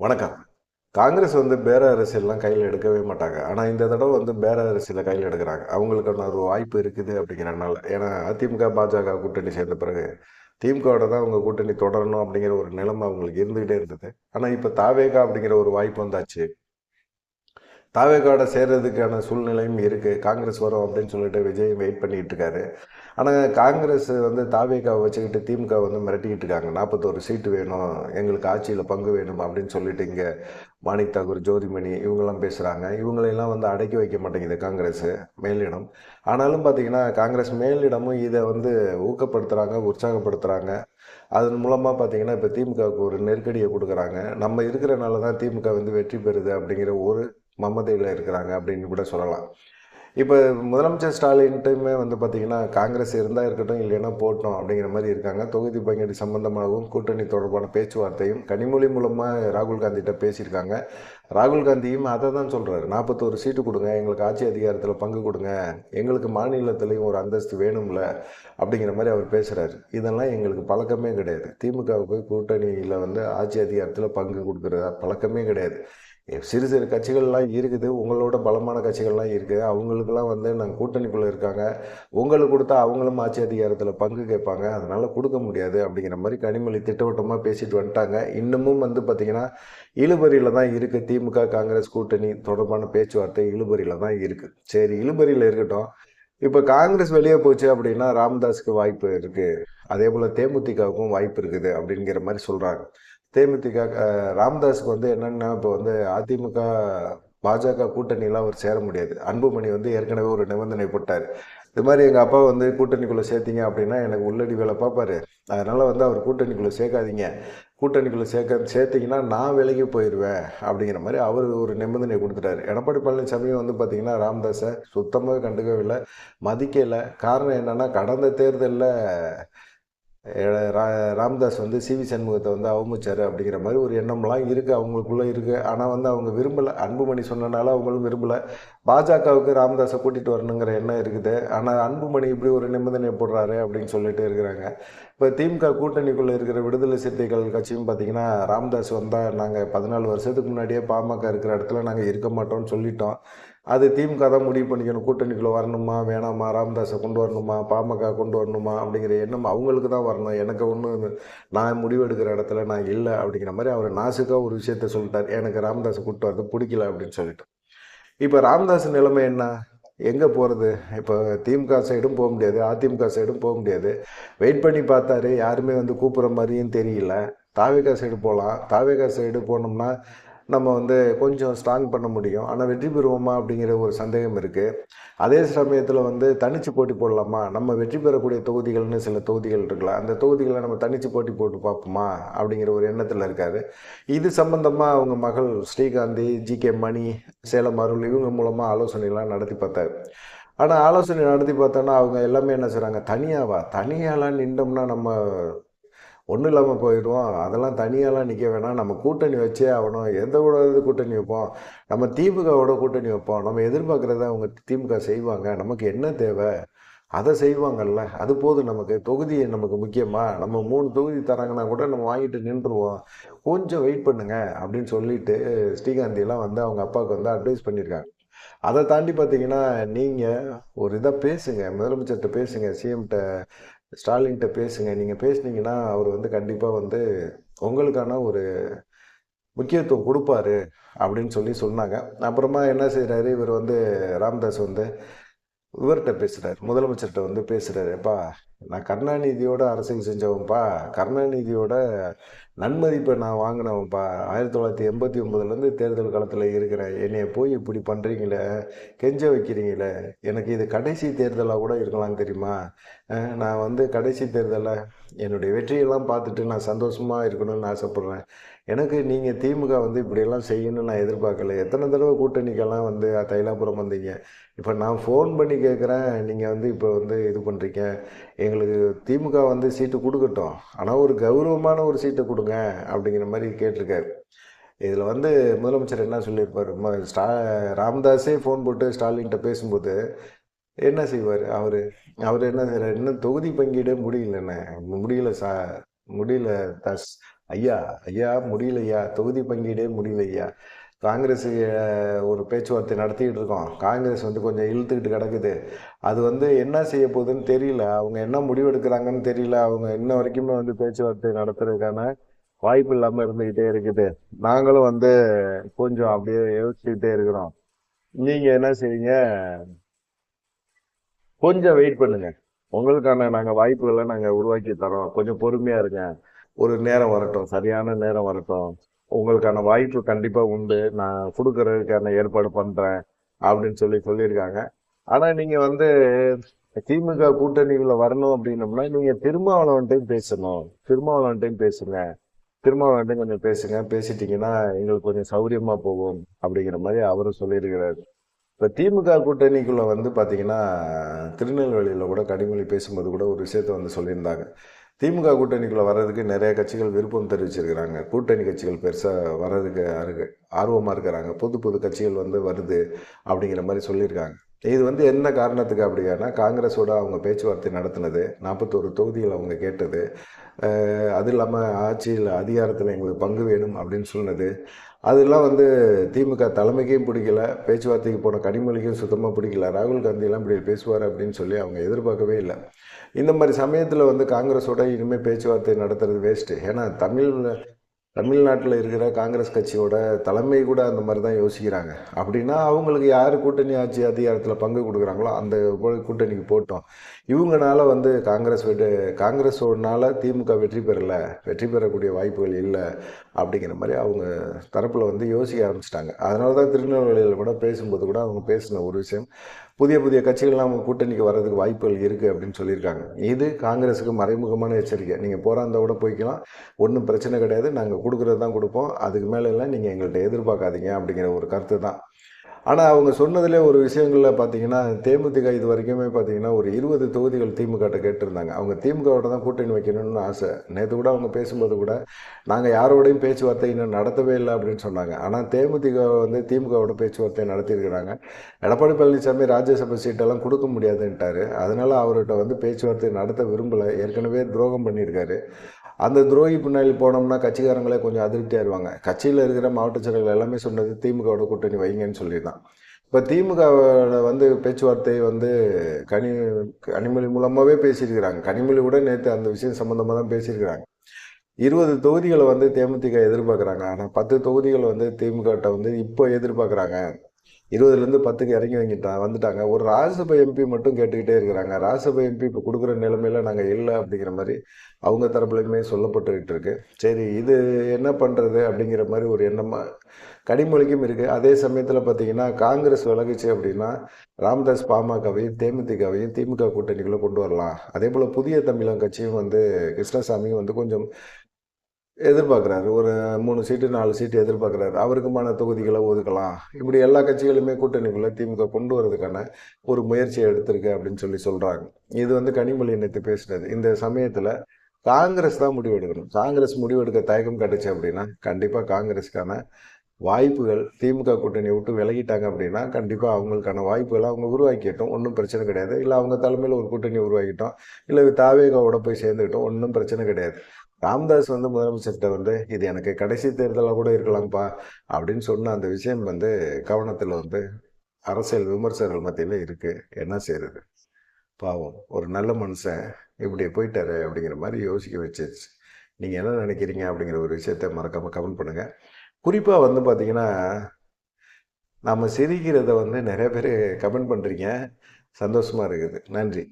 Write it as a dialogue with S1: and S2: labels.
S1: வணக்கம். காங்கிரஸ் வந்து பேர அரசியல்லாம் கையில் எடுக்கவே மாட்டாங்க. ஆனால் இந்த தடவை வந்து பேர அரசியலில் கையில் எடுக்கிறாங்க. அவங்களுக்கான ஒரு வாய்ப்பு இருக்குது அப்படிங்கிறனால ஏன்னா அதிமுக பாஜக கூட்டணி சேர்ந்த பிறகு திமுகவோட தான் அவங்க கூட்டணி தொடரணும் அப்படிங்கிற ஒரு நிலைமை அவங்களுக்கு இருந்துகிட்டே இருந்தது. ஆனால் இப்போ தாவேகா அப்படிங்கிற ஒரு வாய்ப்பு வந்தாச்சு. தாவேகாடை சேர்றதுக்கான சூழ்நிலையும் இருக்குது காங்கிரஸ் வரும் அப்படின்னு சொல்லிட்டு விஜய் வெயிட் பண்ணிகிட்டு இருக்காரு. ஆனால் காங்கிரஸ் வந்து தாவேகாவை வச்சுக்கிட்டு திமுக வந்து மிரட்டிக்கிட்டு இருக்காங்க. நாற்பத்தோரு சீட்டு வேணும் எங்களுக்கு ஆட்சியில் பங்கு வேணும் அப்படின்னு சொல்லிட்டு இங்கே மாணிக் தாக்கூர் ஜோதிமணி இவங்கெல்லாம் பேசுகிறாங்க இவங்களையெல்லாம் வந்து அடக்கி வைக்க மாட்டேங்குது காங்கிரஸ் மேலிடம். ஆனாலும் பார்த்திங்கன்னா காங்கிரஸ் மேலிடமும் இதை வந்து ஊக்கப்படுத்துகிறாங்க உற்சாகப்படுத்துகிறாங்க அதன் மூலமாக பார்த்தீங்கன்னா இப்போ திமுகவுக்கு ஒரு நெருக்கடியை கொடுக்குறாங்க. நம்ம இருக்கிறனால தான் திமுக வந்து வெற்றி பெறுது அப்படிங்கிற ஒரு மமதையில் இருக்கிறாங்க அப்படின்னு கூட சொல்லலாம். இப்போ முதலமைச்சர் ஸ்டாலின்ட்டுமே வந்து பார்த்திங்கன்னா காங்கிரஸ் இருந்தால் இருக்கட்டும் இல்லைன்னா போட்டோம் அப்படிங்கிற மாதிரி இருக்காங்க. தொகுதி பங்கீடு சம்பந்தமாகவும் கூட்டணி தொடர்பான பேச்சுவார்த்தையும் கனிமொழி மூலமாக ராகுல் காந்திகிட்ட பேசியிருக்காங்க. ராகுல் காந்தியும் அதை தான் சொல்கிறாரு நாற்பத்தோரு சீட்டு கொடுங்க எங்களுக்கு ஆட்சி அதிகாரத்தில் பங்கு கொடுங்க எங்களுக்கு மாநிலத்திலையும் ஒரு அந்தஸ்து வேணும்ல அப்படிங்கிற மாதிரி அவர் பேசுகிறாரு இதெல்லாம் எங்களுக்கு பழக்கமே கிடையாது. திமுகவுக்கு கூட்டணியில் வந்து ஆட்சி அதிகாரத்தில் பங்கு கொடுக்குறதா பழக்கமே கிடையாது. சிறு சிறு கட்சிகள்லாம் இருக்குது. உங்களோட பலமான கட்சிகள்லாம் இருக்குது. அவங்களுக்கெல்லாம் வந்து நாங்கள் கூட்டணிக்குள்ளே இருக்காங்க. உங்களுக்கு கொடுத்தா அவங்களும் ஆட்சி அதிகாரத்தில் பங்கு கேட்பாங்க. அதனால் கொடுக்க முடியாது அப்படிங்கிற மாதிரி கனிமொழி திட்டவட்டமாக பேசிட்டு வந்துட்டாங்க. இன்னமும் வந்து பார்த்திங்கன்னா இழுபறியில் தான் இருக்குது திமுக காங்கிரஸ் கூட்டணி தொடர்பான பேச்சுவார்த்தை இழுபறியில் தான் இருக்குது சரி இழுபறியில் இருக்கட்டும். இப்போ காங்கிரஸ் வெளியே போச்சு அப்படின்னா ராமதாஸுக்கு வாய்ப்பு இருக்குது அதே போல் தேமுதிகவுக்கும் வாய்ப்பு இருக்குது அப்படிங்கிற மாதிரி சொல்கிறாங்க தேமுதிக ராமதாஸுக்கு வந்து என்னென்னா இப்போ வந்து அதிமுக பாஜக கூட்டணியெலாம் அவர் சேர முடியாது. அன்புமணி வந்து ஏற்கனவே ஒரு நிபந்தனை போட்டார். இது மாதிரி எங்கள் அப்பா வந்து கூட்டணிக்குள்ளே சேர்த்திங்க அப்படின்னா எனக்கு உள்ளடி வேலை பார்ப்பாரு. அதனால் வந்து அவர் கூட்டணிக்குள்ளே சேர்க்காதீங்க. கூட்டணிக்குள்ளே சேர்க்க சேர்த்திங்கன்னா நான் விலகி போயிடுவேன் அப்படிங்கிற மாதிரி அவர் ஒரு நிபந்தனை கொடுத்துட்டாரு. எடப்பாடி பழனிசாமியும் வந்து பார்த்திங்கன்னா ராமதாஸை சுத்தமாக கண்டுக்கவில்லை மதிக்கலை காரணம் என்னென்னா கடந்த தேர்தலில் ராம்தாஸ் வந்து சிவி சண்முகத்தை வந்து அவமிச்சார் அப்படிங்கிற மாதிரி ஒரு எண்ணம்லாம் இருக்குது அவங்களுக்குள்ளே இருக்குது ஆனால் வந்து அவங்க விரும்பலை. அன்புமணி சொன்னனால அவங்களும் விரும்பலை. பாஜகவுக்கு ராம்தாஸை கூட்டிகிட்டு வரணுங்கிற எண்ணம் இருக்குது. ஆனால் அன்புமணி இப்படி ஒரு நிபந்தனை போடுறாரு அப்படின்னு சொல்லிட்டு இருக்கிறாங்க. இப்போ திமுக கூட்டணிக்குள்ளே இருக்கிற விடுதலை சிறுத்தைகள் கட்சியும் பார்த்திங்கன்னா ராம்தாஸ் வந்தால் நாங்கள் பதினாலு வருஷத்துக்கு முன்னாடியே பாமக இருக்கிற இடத்துல நாங்கள் இருக்க மாட்டோம்னு சொல்லிட்டோம். அது திமுக தான் முடிவு பண்ணிக்கணும். கூட்டணிக்குள்ளே வரணுமா வேணாமா ராமதாஸை கொண்டு வரணுமா பாமக கொண்டு வரணுமா அப்படிங்கிற எண்ணம் அவங்களுக்கு தான் வரணும். எனக்கு ஒன்று நான் முடிவெடுக்கிற இடத்துல நான் இல்லை அப்படிங்கிற மாதிரி அவர் நாசுக்காக ஒரு விஷயத்த சொல்லிட்டார். எனக்கு ராமதாஸை கூப்பிட்டு வரது பிடிக்கல அப்படின்னு சொல்லிட்டு. இப்போ ராமதாஸ் நிலைமை என்ன? எங்கே போகிறது இப்போ திமுக சைடும் போக முடியாது அதிமுக சைடும் போக முடியாது. வெயிட் பண்ணி பார்த்தாரு யாருமே வந்து கூப்பிட்ற மாதிரியும் தெரியல. தாவேகா சைடு போகலாம் தாவேகா சைடு போனோம்னா நம்ம வந்து கொஞ்சம் ஸ்ட்ராங் பண்ண முடியும். ஆனால் வெற்றி பெறுவோமா அப்படிங்கிற ஒரு சந்தேகம் இருக்குது அதே சமயத்தில் வந்து தனிச்சு போட்டி போடலாமா? நம்ம வெற்றி பெறக்கூடிய தொகுதிகள்னு சில தொகுதிகள் இருக்கலாம் அந்த தொகுதிகளை நம்ம தனிச்சு போட்டி போட்டு பார்ப்போமா? அப்படிங்கிற ஒரு எண்ணத்தில் இருக்காரு. இது சம்பந்தமாக அவங்க மகள் ஸ்ரீகாந்தி ஜி கே மணி சேலம் அருள் இவங்க மூலமாக ஆலோசனைலாம் நடத்தி பார்த்தாரு. ஆனால் ஆலோசனை நடத்தி பார்த்தோன்னா அவங்க எல்லாமே என்ன செய்கிறாங்க தனியாவா? தனியாலாம் நின்றோம்னா நம்ம ஒன்றும் இல்லாமல் போயிடுவோம். அதெல்லாம் தனியாலாம் நிற்க வேணாம். நம்ம கூட்டணி வச்சே ஆகணும். எந்த கூட கூட்டணி வைப்போம்? நம்ம திமுகவோட கூட்டணி வைப்போம். நம்ம எதிர்பார்க்குறத அவங்க திமுக செய்வாங்க. நமக்கு என்ன தேவை? அதை செய்வாங்கல்ல. அது போதும் நமக்கு. தொகுதி நமக்கு முக்கியமாக நம்ம மூணு தொகுதி தராங்கன்னா கூட நம்ம வாங்கிட்டு நின்றுருவோம். கொஞ்சம் வெயிட் பண்ணுங்க அப்படின்னு சொல்லிட்டு ஸ்ரீகாந்தியெல்லாம் வந்து அவங்க அப்பாவுக்கு வந்து அட்வைஸ் பண்ணியிருக்காங்க. அதை தாண்டி பார்த்தீங்கன்னா நீங்கள் ஒரு இதாக பேசுங்க. முதலமைச்சர்கிட்ட பேசுங்க. சிஎம்கிட்ட ஸ்டாலின்கிட்ட பேசுங்க. நீங்கள் பேசுனீங்கன்னா அவர் வந்து கண்டிப்பாக வந்து உங்களுக்கான ஒரு முக்கியத்துவம் கொடுப்பாரு அப்படின்னு சொல்லி சொன்னாங்க. அப்புறமா என்ன செய்கிறாரு இவர் வந்து ராம்தாஸ் வந்து இவர்கிட்ட பேசுகிறார் முதலமைச்சர்கிட்ட வந்து பேசுகிறாரு எப்பா நான் கருணாநிதியோட அரசியல் செஞ்சவன்ப்பா. கருணாநிதியோட நன்மதிப்பை நான் வாங்கினவன்ப்பா. ஆயிரத்தி தொள்ளாயிரத்தி எண்பத்தி ஒம்பதுலேருந்து தேர்தல் காலத்தில் இருக்கிறேன் என்னைய போய் இப்படி பண்ணுறீங்களே கெஞ்ச வைக்கிறீங்களே எனக்கு இது கடைசி தேர்தலாக கூட இருக்கலாம் தெரியுமா? நான் வந்து கடைசி தேர்தலில் என்னுடைய வெற்றியெல்லாம் பார்த்துட்டு நான் சந்தோஷமாக இருக்கணும்னு ஆசைப்பட்றேன். எனக்கு நீங்கள் திமுக வந்து இப்படியெல்லாம் செய்யணும்னு நான் எதிர்பார்க்கல. எத்தனை தடவை கூட்டணிக்கெல்லாம் வந்து தைலாபுரம் வந்தீங்க? இப்போ நான் ஃபோன் பண்ணி கேட்குறேன் நீங்கள் வந்து இப்போ வந்து இது பண்ணுறீங்க எங்களுக்கு திமுக வந்து சீட்டு கொடுக்கட்டும். ஆனால் ஒரு கௌரவமான ஒரு சீட்டை கொடுங்க அப்படிங்கிற மாதிரி கேட்டிருக்காரு. இதில் வந்து முதலமைச்சர் என்ன சொல்லியிருப்பார்? ஸ்டா ராமதாஸே ஃபோன் போட்டு ஸ்டாலின்கிட்ட பேசும்போது என்ன செய்வார் அவர்? அவர் என்ன செய்கிறார் இன்னும் தொகுதி பங்கீடே முடியலண்ணே. முடியல சா முடியல தஸ் ஐயா ஐயா முடியலையா? தொகுதி பங்கீடே முடியலையா? காங்கிரஸ் ஒரு பேச்சுவார்த்தை நடத்திக்கிட்டு இருக்கோம். காங்கிரஸ் வந்து கொஞ்சம் இழுத்துக்கிட்டு கிடக்குது. அது வந்து என்ன செய்ய போகுதுன்னு தெரியல. அவங்க என்ன முடிவெடுக்கிறாங்கன்னு தெரியல. அவங்க இன்ன வரைக்குமே வந்து பேச்சுவார்த்தை நடத்துறதுக்கான வாய்ப்பு இல்லாமல் இருந்துக்கிட்டே இருக்குது. நாங்களும் வந்து கொஞ்சம் அப்படியே யோசிச்சுக்கிட்டே இருக்கிறோம். நீங்க என்ன செய்வீங்க கொஞ்சம் வெயிட் பண்ணுங்க. உங்களுக்கான நாங்கள் வாய்ப்புகளை நாங்கள் உருவாக்கி தரோம். கொஞ்சம் பொறுமையா இருங்க. ஒரு நேரம் வரட்டும். சரியான நேரம் வரட்டும். உங்களுக்கான வாய்ப்பு கண்டிப்பாக உண்டு. நான் கொடுக்கறதுக்கான ஏற்பாடு பண்ணுறேன் அப்படின்னு சொல்லி சொல்லியிருக்காங்க. ஆனால் நீங்கள் வந்து திமுக கூட்டணிக்குள்ள வரணும் அப்படின்னம்னா நீங்கள் திருமாவளவன்ட்டையும் பேசணும். திருமாவளவன்ட்டையும் பேசுங்க. திருமாவளவன்ட்டையும் கொஞ்சம் பேசுங்க. பேசிட்டீங்கன்னா எங்களுக்கு கொஞ்சம் சௌகரியமாக போகும் அப்படிங்கிற மாதிரி அவரும் சொல்லியிருக்கிறாரு. இப்போ திமுக கூட்டணிக்குள்ளே வந்து பார்த்தீங்கன்னா திருநெல்வேலியில் கூட கனிமொழி பேசும்போது கூட ஒரு விஷயத்த வந்து சொல்லியிருந்தாங்க. திமுக கூட்டணிக்குள்ளே வர்றதுக்கு நிறைய கட்சிகள் விருப்பம் தெரிவிச்சிருக்கிறாங்க. கூட்டணி கட்சிகள் பெருசாக வர்றதுக்கு அருகு ஆர்வமாக இருக்கிறாங்க. புது புது கட்சிகள் வந்து வருது அப்படிங்கிற மாதிரி சொல்லியிருக்காங்க. இது வந்து என்ன காரணத்துக்கு அப்படின்னா காங்கிரஸோட அவங்க பேச்சுவார்த்தை நடத்தினது நாற்பத்தோரு தொகுதியில் அவங்க கேட்டது அது இல்லாமல் ஆட்சியில் அதிகாரத்தில் எங்களுக்கு பங்கு வேணும் அப்படின்னு சொன்னது அதெல்லாம் வந்து திமுக தலைமைக்கும் பிடிக்கல. பேச்சுவார்த்தைக்கு போன கனிமொழிக்கும் சுத்தமாக பிடிக்கல. ராகுல் காந்தியெல்லாம் இப்படி பேசுவார் அப்படின்னு சொல்லி அவங்க எதிர்பார்க்கவே இல்லை. இந்த மாதிரி சமயத்தில் வந்து காங்கிரஸோட இனிமேல் பேச்சுவார்த்தை நடத்துறது வேஸ்ட்டு ஏன்னா தமிழ் தமிழ்நாட்டில் இருக்கிற காங்கிரஸ் கட்சியோட தலைமை கூட அந்த மாதிரி தான் யோசிக்கிறாங்க. அப்படின்னா அவங்களுக்கு யார் கூட்டணி ஆட்சி அதிகாரத்தில் பங்கு கொடுக்குறாங்களோ அந்த கூட்டணிக்கு போட்டோம். இவங்கனால வந்து காங்கிரஸ் வெற்றி காங்கிரஸோடனால திமுக வெற்றி பெறலை வெற்றி பெறக்கூடிய வாய்ப்புகள் இல்லை அப்படிங்கிற மாதிரி அவங்க தரப்பில் வந்து யோசிக்க ஆரம்பிச்சிட்டாங்க. அதனால தான் திருநெல்வேலியில் கூட பேசும்போது கூட அவங்க பேசின ஒரு விஷயம் புதிய புதிய கட்சிகள்லாம் அவங்க கூட்டணிக்கு வர்றதுக்கு வாய்ப்புகள் இருக்குது அப்படின்னு சொல்லியிருக்காங்க. இது காங்கிரஸுக்கு மறைமுகமான எச்சரிக்கை. நீங்கள் போராந்த கூட போய்க்கலாம். ஒன்றும் பிரச்சனை கிடையாது. நாங்கள் கொடுக்குறது தான் கொடுப்போம். அதுக்கு மேலே எல்லாம் நீங்கள் எங்கள்கிட்ட எதிர்பார்க்காதீங்க அப்படிங்கிற ஒரு கருத்து தான். ஆனால் அவங்க சொன்னதுலே ஒரு விஷயங்களில் பார்த்தீங்கன்னா தேமுதிக இது வரைக்குமே பார்த்தீங்கன்னா ஒரு இருபது தொகுதிகள் திமுகட்ட கேட்டிருந்தாங்க. அவங்க திமுகவோட தான் கூட்டணி வைக்கணும்னு ஆசை. நேற்று கூட அவங்க பேசும்போது கூட நாங்கள் யாரோடையும் பேச்சுவார்த்தை இன்னும் நடத்தவே இல்லை அப்படின்னு சொன்னாங்க. ஆனால் தேமுதிக வந்து திமுகவோட பேச்சுவார்த்தை நடத்தியிருக்கிறாங்க. எடப்பாடி பழனிசாமி ராஜ்யசபா சீட்டெல்லாம் கொடுக்க முடியாதுன்ட்டார். அதனால் அவர்கிட்ட வந்து பேச்சுவார்த்தை நடத்த விரும்பலை. ஏற்கனவே துரோகம் பண்ணியிருக்காரு. அந்த துரோகி பின்னாடி போனோம்னா கட்சிக்காரங்களே கொஞ்சம் அதிருப்தியாயிருவாங்க கட்சியில் இருக்கிற மாவட்ட செயலர்கள் எல்லாமே சொன்னது திமுகவோட கூட்டணி வைங்கன்னு சொல்லி தான் இப்போ திமுக வந்து பேச்சுவார்த்தை வந்து கனி கனிமொழி மூலமாகவே பேசியிருக்கிறாங்க. கனிமொழி கூட நேற்று அந்த விஷயம் சம்மந்தமாக தான் பேசியிருக்கிறாங்க. இருபது தொகுதிகளை வந்து தேமுதிக எதிர்பார்க்குறாங்க. ஆனால் பத்து தொகுதிகள் வந்து திமுகட்ட வந்து இப்போ எதிர்பார்க்குறாங்க. இருபதுலேருந்து பத்துக்கு இறங்கி வாங்கிட்டான் வந்துட்டாங்க. ஒரு ராஜ்யசபா எம்பி மட்டும் கேட்டுக்கிட்டே இருக்கிறாங்க. ராஜ்யசபா எம்பி இப்போ கொடுக்குற நிலைமையில நாங்கள் இல்லை அப்படிங்கிற மாதிரி அவங்க தரப்புலையுமே சொல்லப்பட்டுக்கிட்டு இருக்கு. சரி இது என்ன பண்ணுறது அப்படிங்கிற மாதிரி ஒரு எண்ணமாக கனிமொழிக்கும் இருக்குது அதே சமயத்தில் பார்த்தீங்கன்னா காங்கிரஸ் விலகுச்சு அப்படின்னா ராமதாஸ் பாமகவையும் தேமுதிகவையும் திமுக கூட்டணிக்குள்ளே கொண்டு வரலாம். அதே போல் புதிய தமிழகம் கட்சியும் வந்து கிருஷ்ணசாமியும் வந்து கொஞ்சம் எதிர்பார்க்குறாரு. ஒரு மூணு சீட்டு நாலு சீட்டு எதிர்பார்க்குறாரு. அவருக்குமான தொகுதிகளை ஒதுக்கலாம். இப்படி எல்லா கட்சிகளுமே கூட்டணிக்குள்ளே திமுக கொண்டு வரதுக்கான ஒரு முயற்சியை எடுத்திருக்கு அப்படின்னு சொல்லி சொல்கிறாங்க இது வந்து கனிமொழி நேற்று பேசினது. இந்த சமயத்தில் காங்கிரஸ் தான் முடிவெடுக்கணும் காங்கிரஸ் முடிவெடுக்க தயக்கம் கிடைச்சி அப்படின்னா கண்டிப்பாக காங்கிரஸுக்கான வாய்ப்புகள் திமுக கூட்டணியை விட்டு விலகிட்டாங்க அப்படின்னா கண்டிப்பாக அவங்களுக்கான வாய்ப்புகளை அவங்க உருவாக்கிட்டோம். ஒன்றும் பிரச்சனை கிடையாது. இல்லை அவங்க தலைமையில் ஒரு கூட்டணி உருவாக்கிட்டோம். இல்லை தாவேகாவோட போய் சேர்ந்துக்கிட்டோம். ஒன்றும் பிரச்சனை கிடையாது. ராம்தாஸ் வந்து முதலமைச்சர்கிட்ட வந்து இது எனக்கு கடைசி தேர்தலாக கூட இருக்கலாம்ப்பா அப்படின்னு சொன்ன அந்த விஷயம் வந்து கவனத்தில் வந்து அரசியல் விமர்சகர்கள் மத்தியில் இருக்குது என்ன செய்யறது பாவம். ஒரு நல்ல மனுஷன் இப்படி போயிட்டாரு அப்படிங்கிற மாதிரி யோசிக்க வச்சிருச்சு. நீங்கள் என்ன நினைக்கிறீங்க அப்படிங்கிற ஒரு விஷயத்த மறக்காமல் கமெண்ட் பண்ணுங்கள் குறிப்பாக வந்து பார்த்தீங்கன்னா நம்ம சிரிக்கிறத வந்து நிறைய பேர் கமெண்ட் பண்ணுறீங்க சந்தோஷமாக இருக்குது. நன்றி.